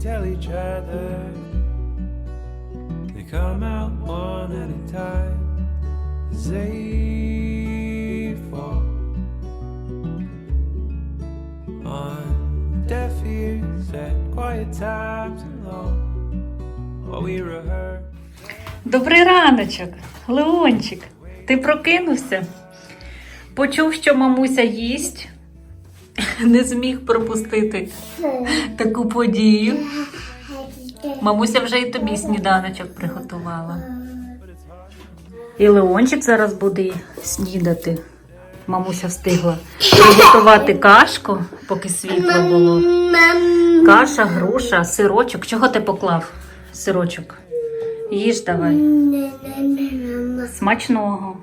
tell each other. They come out one at a time as they fall on deaf ears at quiet times alone while we rehearse. Добрий раночок, Леончик. Ти прокинувся? Почув, що мамуся їсть. Не зміг пропустити таку подію. Мамуся вже і тобі сніданочок приготувала. І Леончик зараз буде снідати. Мамуся встигла приготувати кашку, поки світло було. Каша, груша, сирочок. Чого ти поклав? Сирочок. Їж давай. Смачного.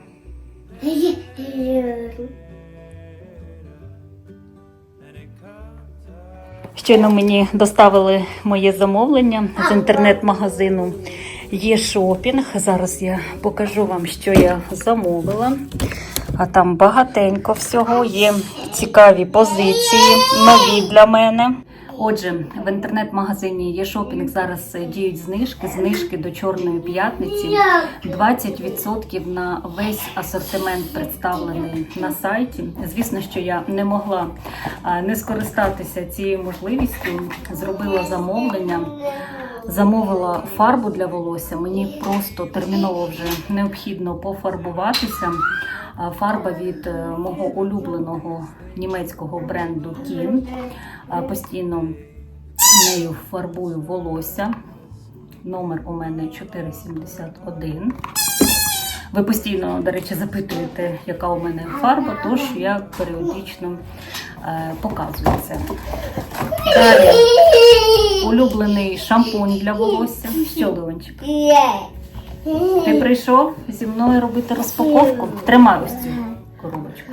Щойно мені доставили моє замовлення з інтернет-магазину є шопінг. Зараз я покажу вам, що я замовила. А там багатенько всього є цікаві позиції, нові для мене. Отже, в інтернет-магазині є шопінг. Зараз е, діють знижки, знижки до Чорної п'ятниці. 20% на весь асортимент представлений на сайті. Звісно, що я не могла не скористатися цією можливістю. Зробила замовлення. Замовила фарбу для волосся. Мені просто терміново вже необхідно пофарбуватися. А, Фарба від е, мого улюбленого німецького бренду Кін. А, Постійно нею фарбую волосся. Номер у мене 471. Ви постійно, до речі, запитуєте, яка у мене фарба, тож я періодично е, показую це. Далі улюблений шампунь для волосся. Що, Леончик? Ти прийшов зі мною робити розпаковку? Тримай ось цю коробочку.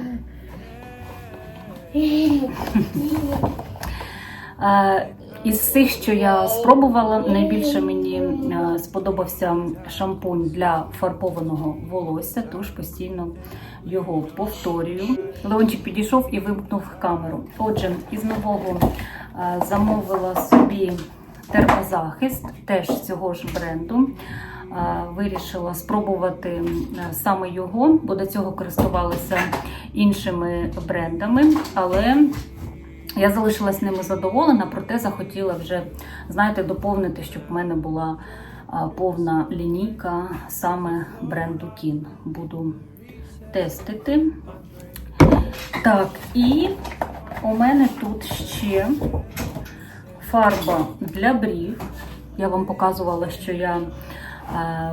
Е, Із всіх, що я спробувала, найбільше мені е, сподобався шампунь для фарбованого волосся, тож постійно його повторюю. Леончик підійшов і вимкнув камеру. Отже, із нового е, замовила собі термозахист, теж цього ж бренду. Е, Вирішила спробувати е, саме його, бо до цього користувалася іншими брендами, але я залишилась ними задоволена, проте захотіла вже, знаєте, доповнити, щоб в мене була повна лінійка саме бренду Кін. Буду тестити. Так, і у мене тут ще фарба для брів. Я вам показувала, що я е,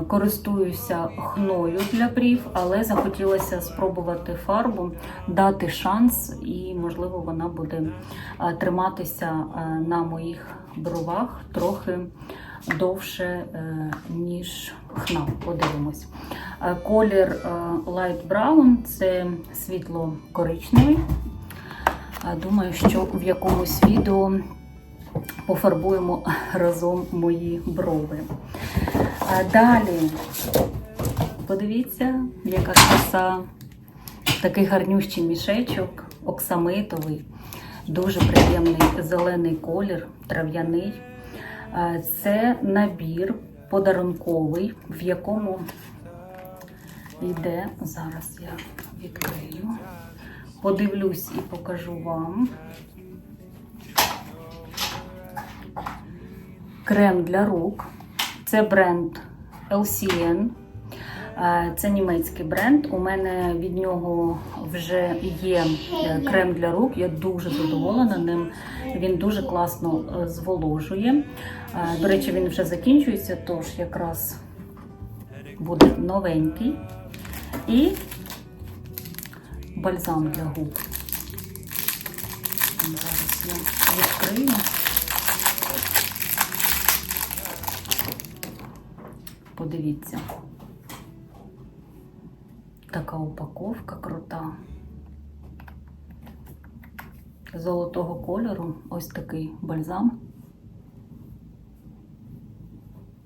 користуюся хною для брів, але захотілося спробувати фарбу, дати шанс, і, можливо, вона буде е, триматися е, на моїх бровах трохи довше, е, ніж хна. Подивимось. Е, Колір е, Light Brown це світло коричневий. Е, Думаю, що в якомусь відео пофарбуємо разом мої брови. А далі, подивіться, яка краса. Такий гарнющий мішечок, оксамитовий, дуже приємний зелений колір, трав'яний. Це набір подарунковий, в якому йде, зараз я відкрию, подивлюсь і покажу вам. крем для рук. Це бренд LCN. Е, Це німецький бренд. У мене від нього вже є е, крем для рук. Я дуже задоволена ним. Він дуже класно е, зволожує. До речі, він вже закінчується, тож якраз буде новенький. І бальзам для губ. Зараз я відкрию. Подивіться. Така упаковка крута. Золотого кольору ось такий бальзам.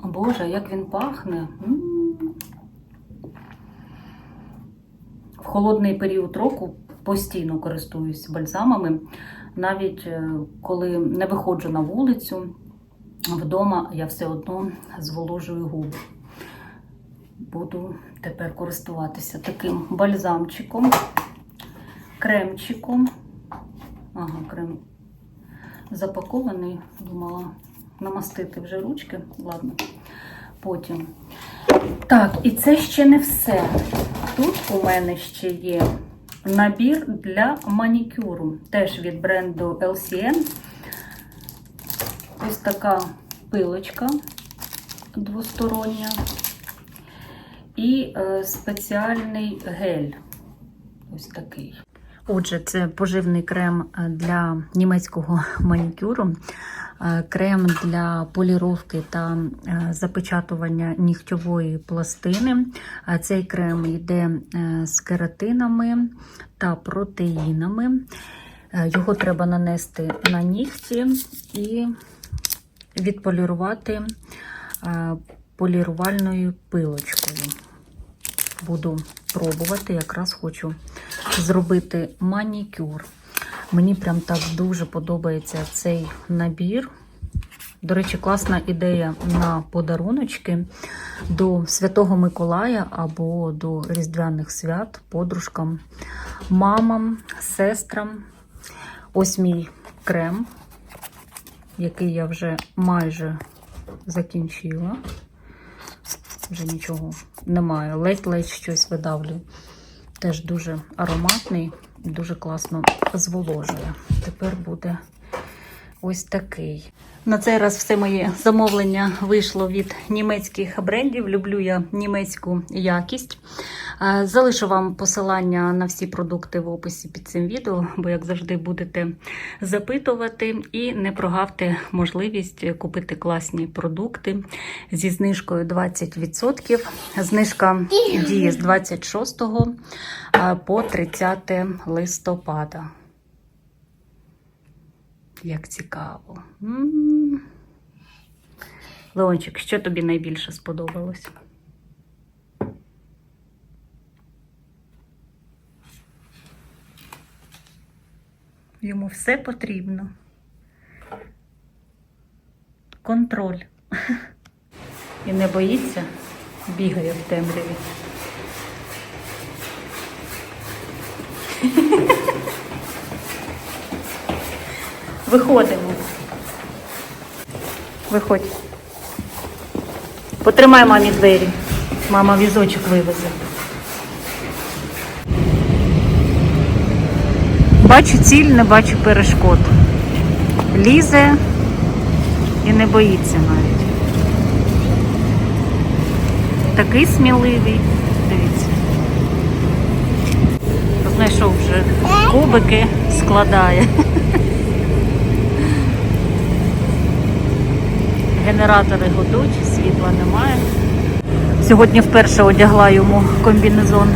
Боже, як він пахне. В холодний період року постійно користуюсь бальзамами. Навіть е, коли не виходжу на вулицю, вдома я все одно зволожую губи. Буду тепер користуватися таким бальзамчиком, кремчиком. Ага, крем запакований. Думала намастити вже ручки. Ладно, потім. Так, і це ще не все. Тут у мене ще є набір для манікюру. Теж від бренду LCN. Ось така пилочка двостороння. І е, спеціальний гель. Ось такий. Отже, це поживний крем е, для німецького манікюру, е, крем для поліровки та запечатування нігтьової пластини. Цей крем йде з кератинами та протеїнами. Його треба нанести на нігті і відполірувати полірувальною пилочкою. Буду пробувати, якраз хочу зробити манікюр. Мені прям так дуже подобається цей набір. До речі, класна ідея на подаруночки до Святого Миколая або до Різдвяних свят, подружкам, мамам, сестрам. Ось мій крем, який я вже майже закінчила. Вже нічого немає. Ледь-ледь щось видавлю. Теж дуже ароматний, дуже класно зволожує. Тепер буде ось такий. На цей раз все моє замовлення вийшло від німецьких брендів. Люблю я німецьку якість. Е, Залишу вам посилання на всі продукти в описі під цим відео, бо, як завжди, будете запитувати і не прогавте можливість купити класні продукти зі знижкою 20%. Знижка діє з 26 е, по 30 листопада. Як цікаво. Леончик, що тобі найбільше сподобалось? Йому все потрібно. Контроль. І не боїться, бігає в темряві. Виходимо. Виходь. Потримай мамі двері. Мама візочок вивезе. Бачу ціль, не бачу перешкод. Лізе і не боїться навіть. Такий сміливий. Дивіться. Знайшов вже кубики, складає. Генератори гудуть, світла немає. Сьогодні вперше одягла йому комбінезон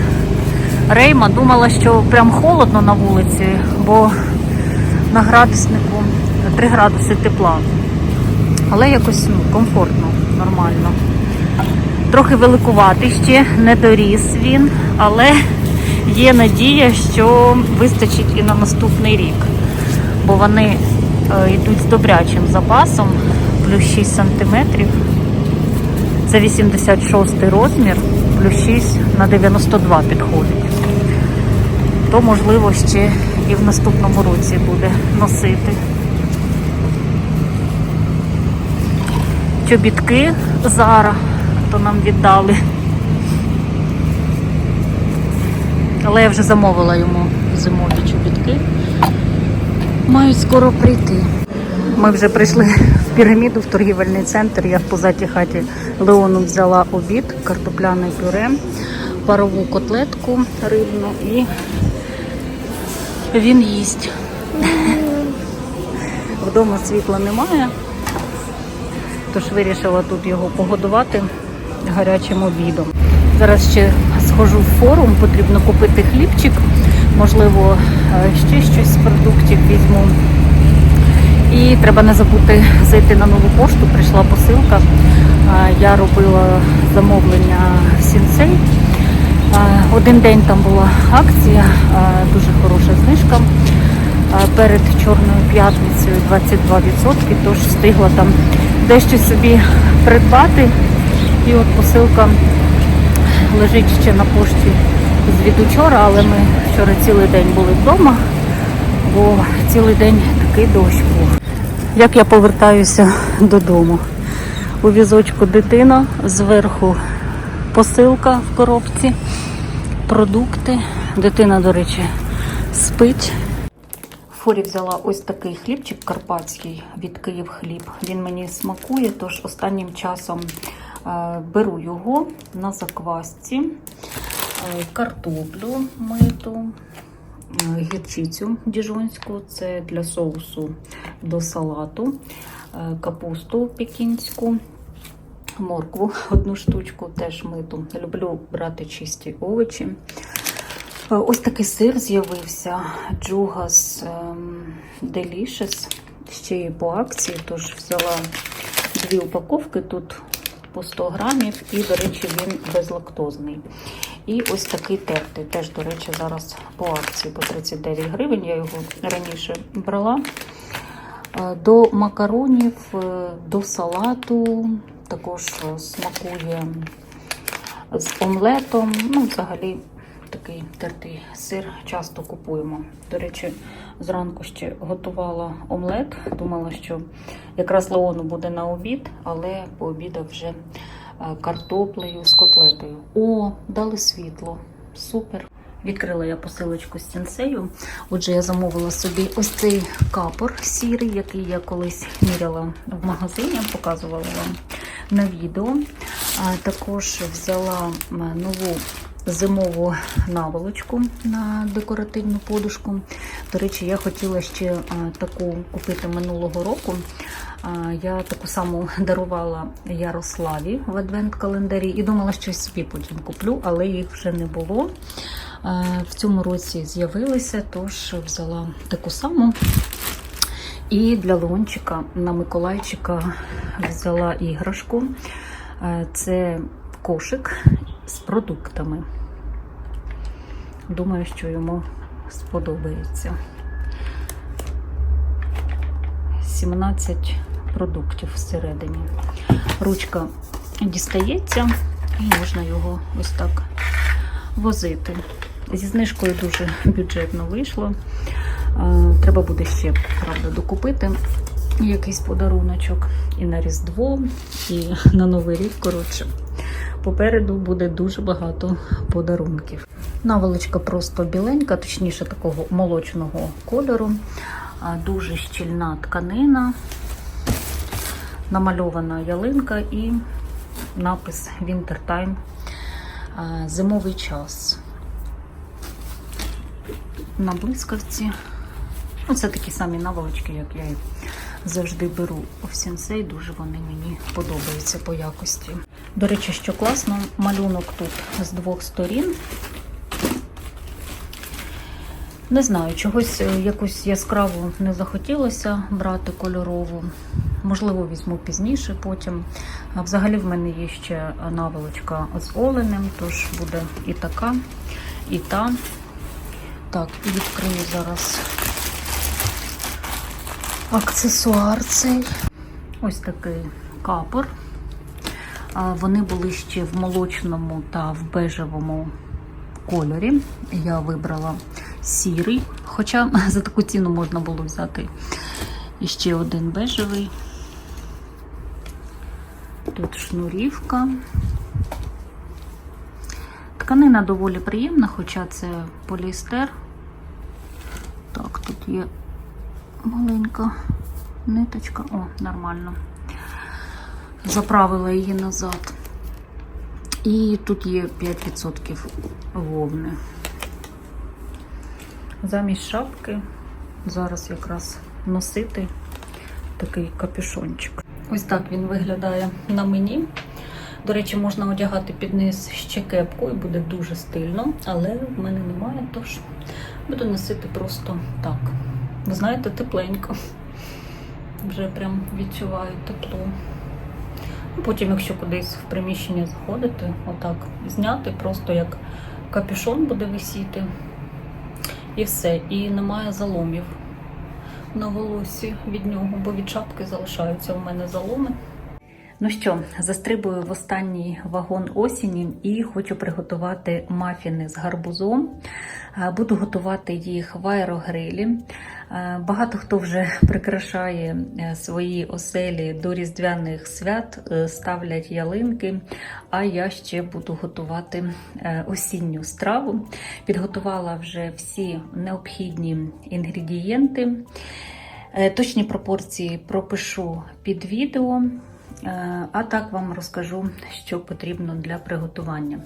Рейма. Думала, що прям холодно на вулиці, бо на градуснику 3 градуси тепла. Але якось ну, комфортно, нормально. Трохи великуватий ще, не доріс він, але є надія, що вистачить і на наступний рік. Бо вони е, йдуть з добрячим запасом, плюс 6 сантиметрів. Це 86 розмір, плюс 6 на 92 підходить. То, можливо, ще і в наступному році буде носити. Чобітки Зара, то нам віддали. Але я вже замовила йому зимові чобітки. Мають скоро прийти. Ми вже прийшли піраміду, в торгівельний центр. Я в позатій хаті Леону взяла обід, картопляне пюре, парову котлетку рибну і він їсть. Вдома світла немає, тож вирішила тут його погодувати гарячим обідом. Зараз ще схожу в форум, потрібно купити хлібчик, можливо, е, ще щось з продуктів візьму. І треба не забути зайти на нову пошту. Прийшла посилка. Я робила замовлення в Сінсей. Е, Один день там була акція, дуже хороша знижка. перед Чорною п'ятницею 22%, тож встигла там дещо собі придбати. І от посилка лежить ще на пошті з учора, але ми вчора цілий день були вдома, бо цілий день такий дощ був. Як я повертаюся додому? У візочку дитина, зверху посилка в коробці, продукти. Дитина, до речі, спить. Форі взяла ось такий хлібчик карпатський від Київ хліб. Він мені смакує, тож останнім часом е, беру його на заквасці, Е, картоплю миту, гірчицю діжонську, це для соусу до салату, е, капусту пекінську, моркву одну штучку, теж миту. Люблю брати чисті овочі. Е, Ось такий сир з'явився Джугас ем, Delicious. Ще й по акції, тож взяла дві упаковки тут по 100 грамів, і, до речі, він безлактозний. І ось такий тертий. Теж, до речі, зараз по акції по 39 гривень. Я його раніше брала. Е, До макаронів, е, до салату також е, смакує з омлетом. Ну, взагалі, такий тертий сир часто купуємо. До речі, зранку ще готувала омлет. Думала, що якраз Леону буде на обід, але пообідав вже е, картоплею з котлетою. О, дали світло. Супер. Відкрила я посилочку з сенсею. Отже, я замовила собі ось цей капор сірий, який я колись міряла в магазині, показувала вам на відео. Також взяла нову зимову наволочку на декоративну подушку. До речі, я хотіла ще таку купити минулого року. Я таку саму дарувала Ярославі в адвент-календарі і думала, що собі потім куплю, але їх вже не було. В цьому році з'явилися, тож взяла таку саму. І для Леончика на Миколайчика взяла іграшку. Е, Це кошик з продуктами. Думаю, що йому сподобається. 17 продуктів всередині. Ручка дістається і можна його ось так возити. Зі знижкою дуже бюджетно вийшло. Треба буде ще, правда, докупити якийсь подаруночок і на Різдво, і на Новий рік. Коротше, попереду буде дуже багато подарунків. Наволочка просто біленька, точніше, такого молочного кольору, дуже щільна тканина, намальована ялинка і напис Winter Time зимовий час. На блискавці. Ну, це такі самі наволочки, як я і завжди беру в сенсей. Дуже вони мені подобаються по якості. До речі, що класно, малюнок тут з двох сторін. Не знаю, чогось е, якусь яскраву не захотілося брати кольорову. Можливо, візьму пізніше потім. Взагалі в мене є ще наволочка з оленем, тож буде і така, і та. Так, і відкрию зараз аксесуар цей. Ось такий капор. Вони були ще в молочному та в бежевому кольорі. Я вибрала сірий, хоча за таку ціну можна було взяти іще один бежевий. Тут шнурівка. Тканина доволі приємна, хоча це поліестер. Так, тут є маленька ниточка. О, нормально. Заправила її назад. І тут є 5% вовни. Замість шапки зараз якраз носити такий капюшончик. Ось так він виглядає на мені. До речі, можна одягати під низ ще кепку і буде дуже стильно, але в мене немає, тож буду носити просто так. Ви знаєте, тепленько. Вже прям відчуваю тепло. Ну, Потім, якщо кудись в приміщення заходити, отак зняти, просто як капюшон буде висіти. І все. І немає заломів. на волосі від нього, бо від шапки залишаються у мене заломи. Ну що, застрибую в останній вагон осені і хочу приготувати мафіни з гарбузом. Буду готувати їх в аерогрилі. Е, Багато хто вже прикрашає е, свої оселі до різдвяних свят, е, ставлять ялинки. А я ще буду готувати осінню страву. Підготувала вже всі необхідні інгредієнти. Точні пропорції пропишу під відео. А так вам розкажу, що потрібно для приготування.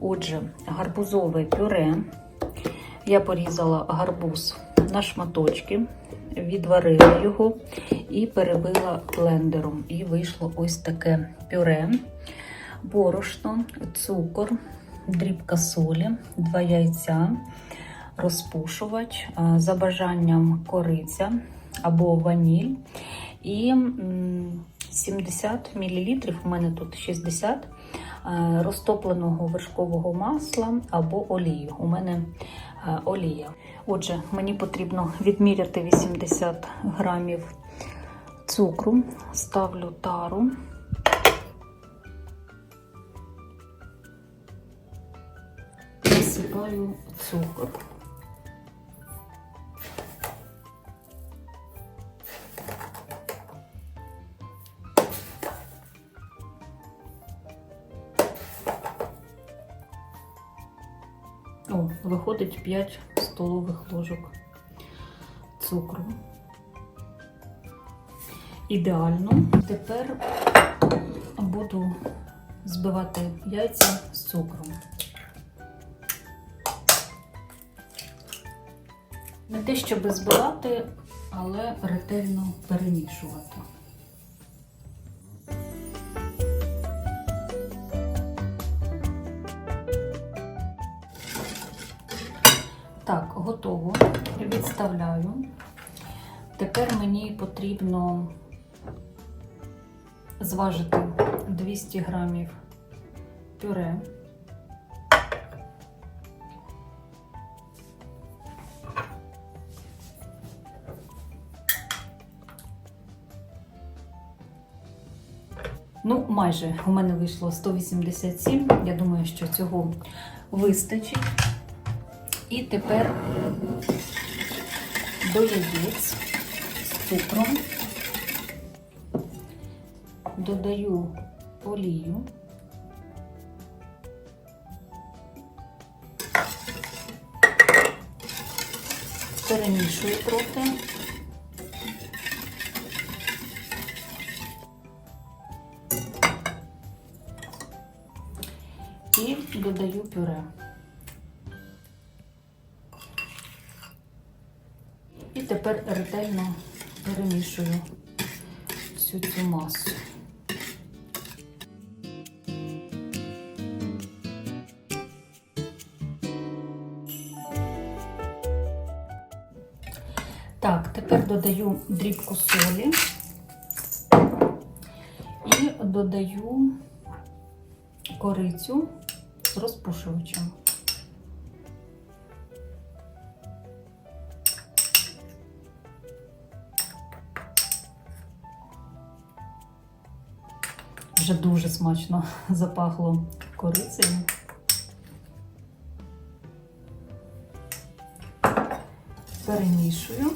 Отже, гарбузове пюре. Я порізала гарбуз на шматочки, відварила його і перебила блендером. І вийшло ось таке пюре, борошно, цукор, дрібка солі, два яйця, розпушувач, за бажанням кориця або ваніль. І 70 мл, у мене тут 60 е, розтопленого вершкового масла або олію. У мене олія. Отже, мені потрібно відміряти 80 грамів цукру, ставлю тару. Насипаю цукор. Виходить 5 столових ложок цукру. Ідеально. Тепер буду збивати яйця з цукром. Не те, щоб збивати, але ретельно перемішувати. Готово. Відставляю. Тепер мені потрібно зважити 200 грамів пюре. Ну, майже у мене вийшло 187. Я думаю, що цього вистачить. І тепер до яєць з цукром додаю олію. Перемішую трохи. І додаю пюре. Тепер ретельно перемішую всю цю масу. Так, тепер додаю дрібку солі і додаю корицю з розпушувачем. Вже дуже смачно запахло корицею. Перемішую.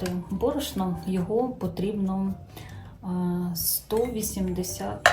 Додавати борошно, його потрібно е, 180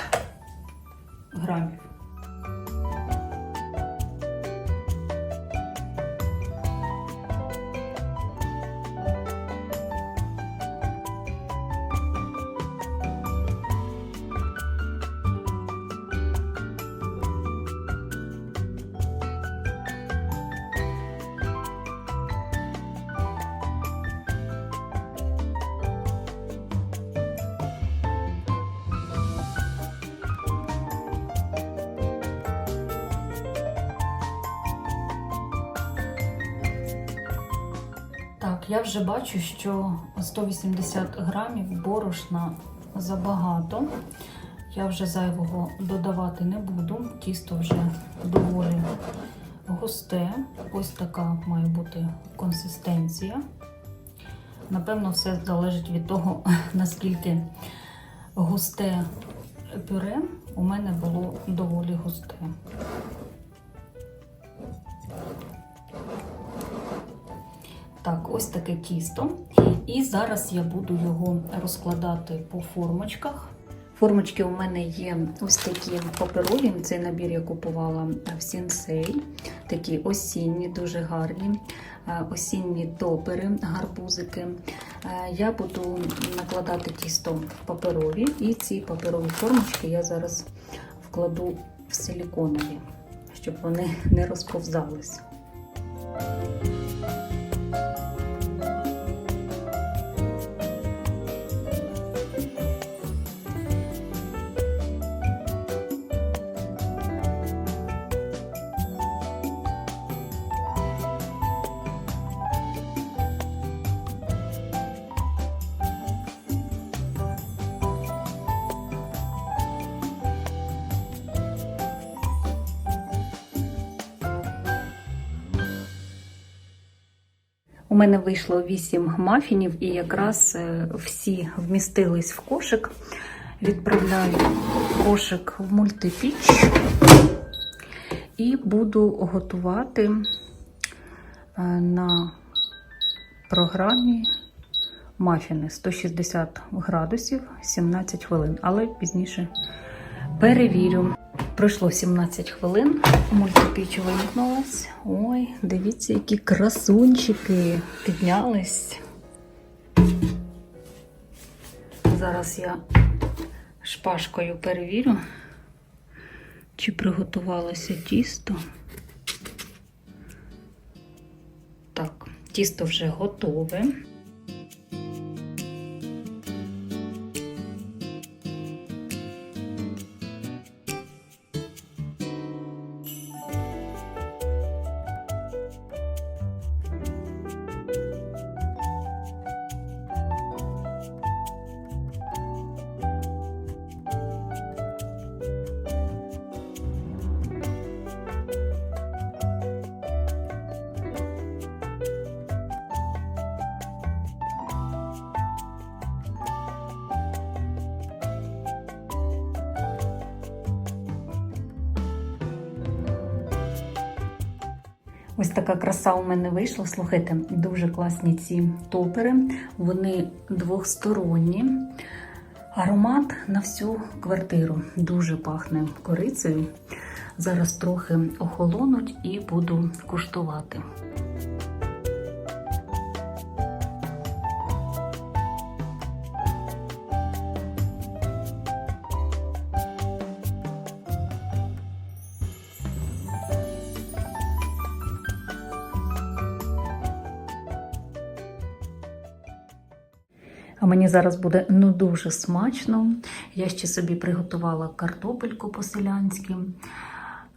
Так, я вже бачу, що 180 грамів борошна забагато. Я вже зайвого додавати не буду. Тісто вже доволі густе. Ось така має бути консистенція. Напевно, все залежить від того, наскільки густе пюре у мене було доволі густе. Ось таке тісто. І зараз я буду його розкладати по формочках. Формочки у мене є ось такі паперові. Цей набір я купувала в Сінсей. Такі осінні, дуже гарні. Е, Осінні топери, гарбузики. Е, Я буду накладати тісто в паперові, і ці паперові формочки я зараз вкладу в силіконові, щоб вони не розповзались. У мене вийшло 8 мафінів, і якраз е, всі вмістились в кошик. Відправляю кошик в мультипіч і буду готувати е, на програмі мафіни 160 градусів 17 хвилин, але пізніше перевірю. Пройшло 17 хвилин, мультипіч вимкнулась. Ой, дивіться, які красунчики піднялись. Зараз я шпажкою перевірю, чи приготувалося тісто. Так, тісто вже готове. Ось така краса у мене вийшла. Слухайте, дуже класні ці топери. Вони двохсторонні. Аромат на всю квартиру. Дуже пахне корицею. Зараз трохи охолонуть і буду куштувати. Мені зараз буде ну дуже смачно. Я ще собі приготувала картопельку по-селянськи.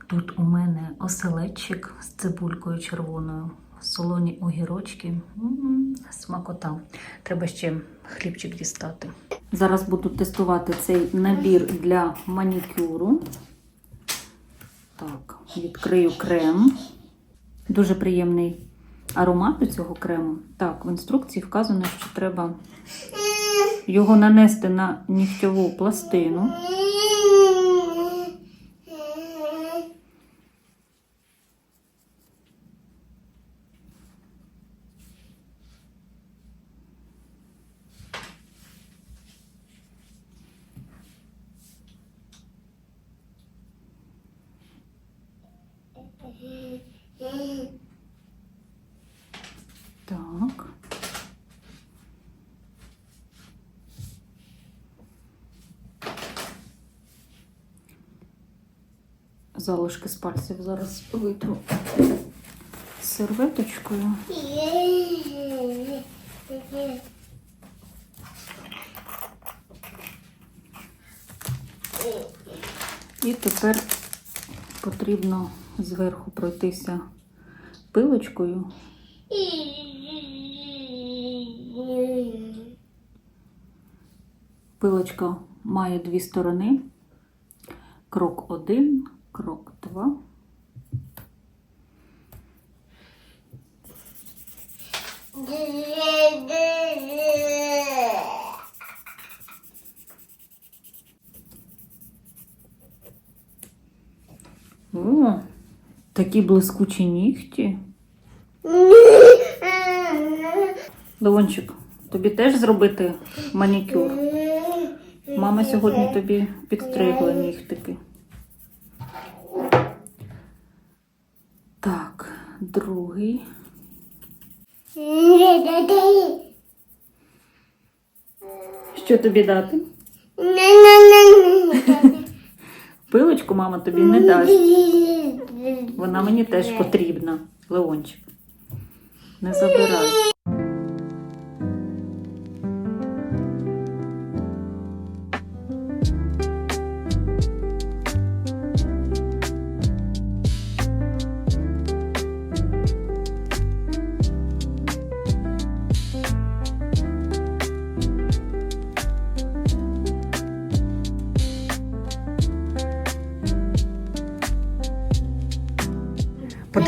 Тут у мене оселедчик з цибулькою червоною, солоні огірочки. М, Смакота. Треба ще хлібчик дістати. Зараз буду тестувати цей набір для манікюру. Так, відкрию крем. Дуже приємний аромат у цього крему. Так, в інструкції вказано, що треба його нанести на нігтьову пластину. залишки з пальців зараз вийду серветочкою. І тепер потрібно зверху пройтися пилочкою. Пилочка має дві сторони. Крок один О, такі блискучі нігті. Леончик, тобі теж зробити манікюр? Мама сьогодні тобі підстригла нігтики. Так, другий. Що тобі дати? Пилочку мама тобі не дасть. Вона мені теж потрібна, Леончик. Не забирай.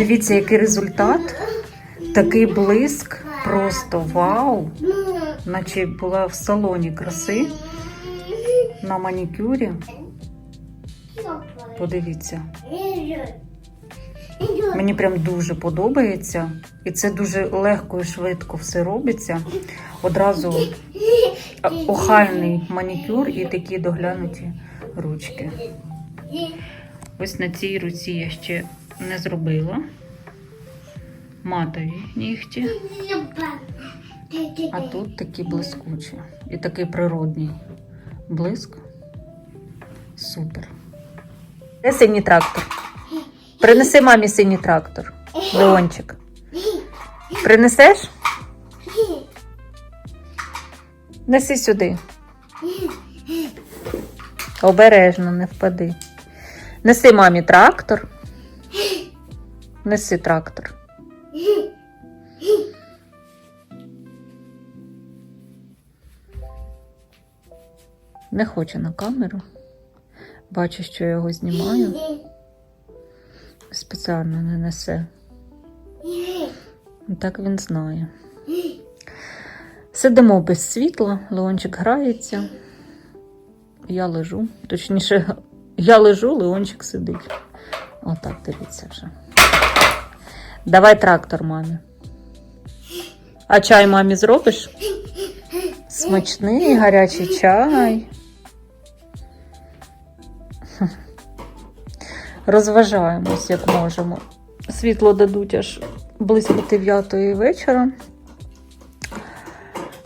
Подивіться, який результат. Такий блиск. Просто вау! Наче була в салоні краси на манікюрі. Подивіться. Мені прям дуже подобається. І це дуже легко і швидко все робиться. Одразу охайний манікюр і такі доглянуті ручки. Ось на цій руці я ще не зробила. Матові нігті, а тут такі блискучі. І такий природній блиск. Супер. Де синій трактор? Принеси мамі синій трактор. Леончик. Принесеш? Неси сюди. Обережно, не впади. Неси мамі трактор. Неси трактор. Не хоче на камеру. Бачу, що я його знімаю. Спеціально не несе. Так він знає. Сидимо без світла, Леончик грається. Я лежу. Точніше, я лежу, Леончик сидить. Отак, дивіться вже. Давай трактор мамі. А чай мамі зробиш? Смачний гарячий чай. Розважаємось, як можемо. Світло дадуть аж близько 9 вечора.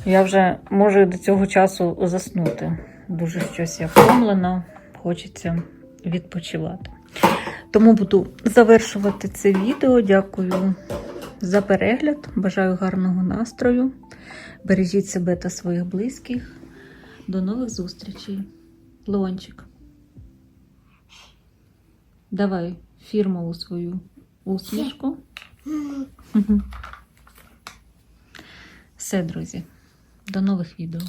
Я вже можу до цього часу заснути. Дуже щось я втомлена, хочеться відпочивати. Тому буду завершувати це відео. Дякую за перегляд. Бажаю гарного настрою. Бережіть себе та своїх близьких. До нових зустрічей. Леончик. Давай фірмову свою усмішку. Все, друзі. До нових відео.